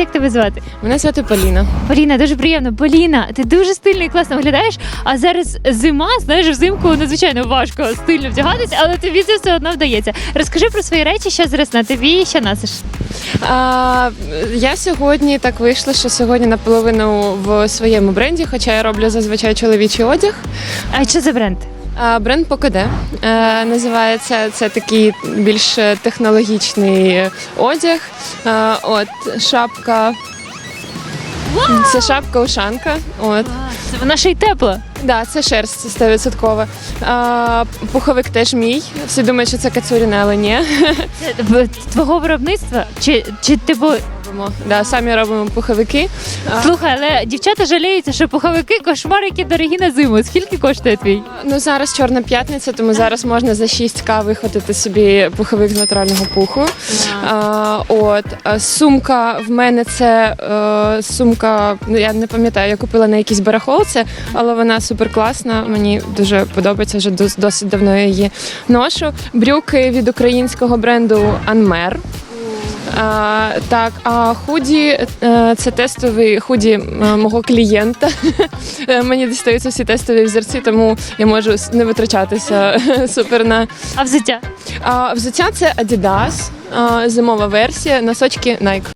Як тебе звати? Мене звати Поліна. Поліна, дуже приємно. Поліна, ти дуже стильно і класно виглядаєш. А зараз зима, знаєш, взимку надзвичайно важко стильно вдягатись, але тобі це все одно вдається. Розкажи про свої речі, що зараз на тобі, що носиш. А, я сьогодні так вийшла, що сьогодні наполовину в своєму бренді, хоча я роблю зазвичай чоловічий одяг. А що за бренд? А, бренд Покоде е, називається це такий більш технологічний одяг. Е, от шапка. Це шапка ушанка. От. Це вона ще й тепла. Да, це шерсть стовідсоткова. 100%. Пуховик теж мій. Всі думають, що це кацуріне, але ні. Це твого виробництва? Чи, чи типу, Робимо. Да, самі робимо пуховики. А, слухай, але дівчата жаліються, що пуховики кошмар, які дорогі на зиму. Скільки коштує твій? Ну зараз чорна п'ятниця, тому зараз можна за 6к вихватити собі пуховик з натурального пуху. А, от а сумка в мене це е, сумка. Ну я не пам'ятаю, я купила на якійсь барахолці, але вона супер класна. Мені дуже подобається. Вже дос- досить давно я її ношу. Брюки від українського бренду Анмер. А, так, а худі е, це тестові худі мого клієнта. Е, Мені дістаються всі тестові взірці, тому я можу не витрачатися супер на А взуття? а, взуття. Це Adidas, зимова версія, носочки Nike.